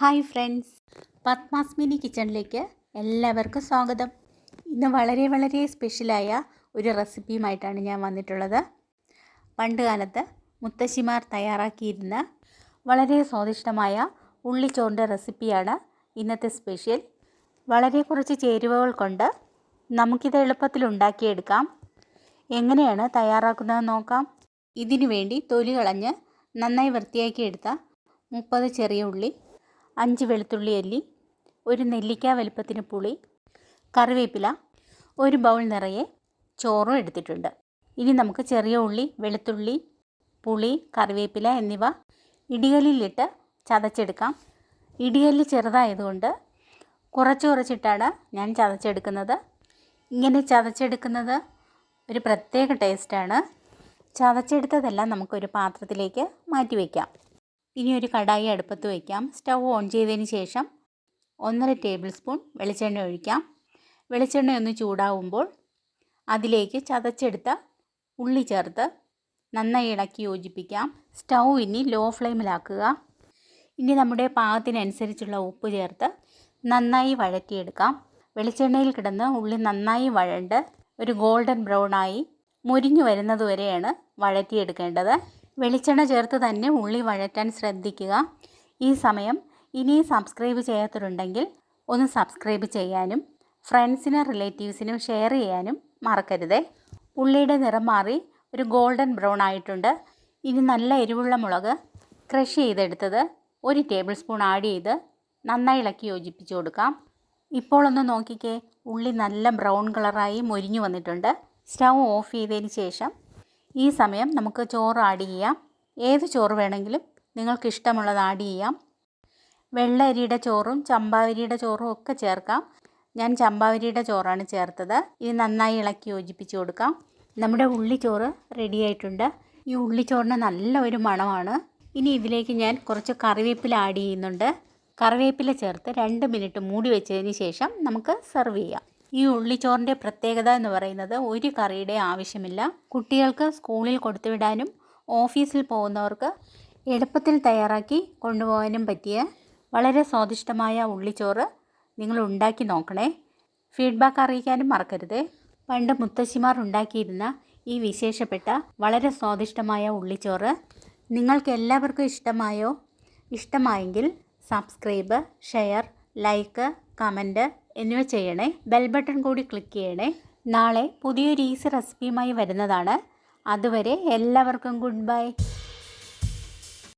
Hi friends. Padmas mini കിച്ചണിലേക്ക് എല്ലാവർക്കും സ്വാഗതം. ഇന്ന് വളരെ വളരെ സ്പെഷ്യലായ ഒരു റെസിപ്പിയുമായിട്ടാണ് ഞാൻ വന്നിട്ടുള്ളത്. പണ്ട് കാലത്ത് മുത്തശ്ശിമാർ തയ്യാറാക്കിയിരുന്ന വളരെ സ്വാദിഷ്ടമായ ഉള്ളിച്ചോറിന്റെ റെസിപ്പിയാണ് ഇന്നത്തെ സ്പെഷ്യൽ. വളരെ കുറച്ച് ചേരുവകൾ കൊണ്ട് നമുക്കിത് എളുപ്പത്തിൽ ഉണ്ടാക്കിയെടുക്കാം. എങ്ങനെയാണ് തയ്യാറാക്കുന്നത് നോക്കാം. ഇതിനു വേണ്ടി തൊലി കളഞ്ഞ് നന്നായി വൃത്തിയാക്കിയെടുത്ത മുപ്പത് ചെറിയ ഉള്ളി അഞ്ച് വെളുത്തുള്ളി അല്ലി ഒരു നെല്ലിക്ക വലുപ്പത്തിന് പുളി കറിവേപ്പില ഒരു ബൗൾ നിറയെ ചോറും എടുത്തിട്ടുണ്ട്. ഇനി നമുക്ക് ചെറിയ ഉള്ളി വെളുത്തുള്ളി പുളി കറിവേപ്പില എന്നിവ ഇടികലിലിട്ട് ചതച്ചെടുക്കാം. ഇടികല്ല് ചെറുതായതുകൊണ്ട് കുറച്ച് കുറച്ചിട്ടാണ് ഞാൻ ചതച്ചെടുക്കുന്നത്. ഇങ്ങനെ ചതച്ചെടുക്കുന്നത് ഒരു പ്രത്യേക ടേസ്റ്റാണ്. ചതച്ചെടുത്തതെല്ലാം നമുക്കൊരു പാത്രത്തിലേക്ക് മാറ്റി വയ്ക്കാം ഇനി ഒരു കടായി അടുപ്പത്ത് വയ്ക്കാം സ്റ്റൗ ഓൺ ചെയ്തതിന് ശേഷം ഒന്നര ടേബിൾ സ്പൂൺ വെളിച്ചെണ്ണ ഒഴിക്കാം. വെളിച്ചെണ്ണ ഒന്ന് ചൂടാവുമ്പോൾ അതിലേക്ക് ചതച്ചെടുത്ത ഉള്ളി ചേർത്ത് നന്നായി ഇളക്കി യോജിപ്പിക്കാം. സ്റ്റൗ ഇനി ലോ ഫ്ലെയിമിലാക്കുക. ഇനി നമ്മുടെ പാകത്തിനനുസരിച്ചുള്ള ഉപ്പ് ചേർത്ത് നന്നായി വഴറ്റിയെടുക്കാം. വെളിച്ചെണ്ണയിൽ കിടന്ന് ഉള്ളി നന്നായി വഴണ്ട് ഒരു ഗോൾഡൻ ബ്രൗണായി മുരിഞ്ഞു വരുന്നതുവരെയാണ് വഴറ്റിയെടുക്കേണ്ടത്. വെളിച്ചെണ്ണ ചേർത്ത് തന്നെ ഉള്ളി വഴറ്റാൻ ശ്രദ്ധിക്കുക. ഈ സമയം ഇനി സബ്സ്ക്രൈബ് ചെയ്യാത്തവരുണ്ടെങ്കിൽ ഒന്ന് സബ്സ്ക്രൈബ് ചെയ്യാനും ഫ്രണ്ട്സിനും റിലേറ്റീവ്സിനും ഷെയർ ചെയ്യാനും മറക്കരുതേ. ഉള്ളിയുടെ നിറം മാറി ഒരു ഗോൾഡൻ ബ്രൗൺ ആയിട്ടുണ്ട്. ഇനി നല്ല എരിവുള്ള മുളക് ക്രഷ് ചെയ്തെടുത്തത് ഒരു ടേബിൾ സ്പൂൺ ആഡ് ചെയ്ത് നന്നായി ഇളക്കി യോജിപ്പിച്ച് കൊടുക്കാം. ഇപ്പോൾ ഒന്ന് നോക്കിക്കേ ഉള്ളി നല്ല ബ്രൗൺ കളറായി മൊരിഞ്ഞു വന്നിട്ടുണ്ട്. സ്റ്റൗ ഓഫ് ചെയ്തതിന് ശേഷം ഈ സമയം നമുക്ക് ചോറ് ആഡ് ചെയ്യാം. ഏത് ചോറ് വേണമെങ്കിലും നിങ്ങൾക്ക് ഇഷ്ടമുള്ളത് ആഡ് ചെയ്യാം. വെള്ള അരിയുടെ ചോറും ചമ്പാവരിയുടെ ചോറും ഒക്കെ ചേർക്കാം. ഞാൻ ചമ്പാവരിയുടെ ചോറാണ് ചേർത്തത്. ഇത് നന്നായി ഇളക്കി യോജിപ്പിച്ച് കൊടുക്കാം. നമ്മുടെ ഉള്ളിച്ചോറ് റെഡി ആയിട്ടുണ്ട്. ഈ ഉള്ളിച്ചോറിന് നല്ല ഒരു മണമാണ്. ഇനി ഇതിലേക്ക് ഞാൻ കുറച്ച് കറിവേപ്പില ആഡ് ചെയ്യുന്നുണ്ട്. കറിവേപ്പില ചേർത്ത് രണ്ട് മിനിറ്റ് മൂടി വെച്ചതിന് ശേഷം നമുക്ക് സെർവ് ചെയ്യാം. ഈ ഉള്ളിച്ചോറിന്റെ പ്രത്യേകത എന്ന് പറയുന്നത് ഒരു കറിയുടെ ആവശ്യമില്ല. കുട്ടികൾക്ക് സ്കൂളിൽ കൊടുത്തുവിടാനും ഓഫീസിൽ പോകുന്നവർക്ക് എളുപ്പത്തിൽ തയ്യാറാക്കി കൊണ്ടുപോകാനും പറ്റിയ വളരെ സ്വാദിഷ്ടമായ ഉള്ളിച്ചോറ് നിങ്ങൾ ഉണ്ടാക്കി നോക്കണേ. ഫീഡ്ബാക്ക് അറിയിക്കാനും മറക്കരുത്. പണ്ട് മുത്തശ്ശിമാർ ഉണ്ടാക്കിയിരുന്ന ഈ വിശേഷപ്പെട്ട വളരെ സ്വാദിഷ്ടമായ ഉള്ളിച്ചോറ് നിങ്ങൾക്ക് എല്ലാവർക്കും ഇഷ്ടമായോ? ഇഷ്ടമായെങ്കിൽ സബ്സ്ക്രൈബ് ഷെയർ ലൈക്ക് കമന്റ് എന്നിവ ചെയ്യണേ. ബെൽ ബട്ടൺ കൂടി ക്ലിക്ക് ചെയ്യണേ. നാളെ പുതിയൊരു ഈസി റെസിപ്പിയുമായി വരുന്നതാണ്. അതുവരെ എല്ലാവർക്കും ഗുഡ് ബൈ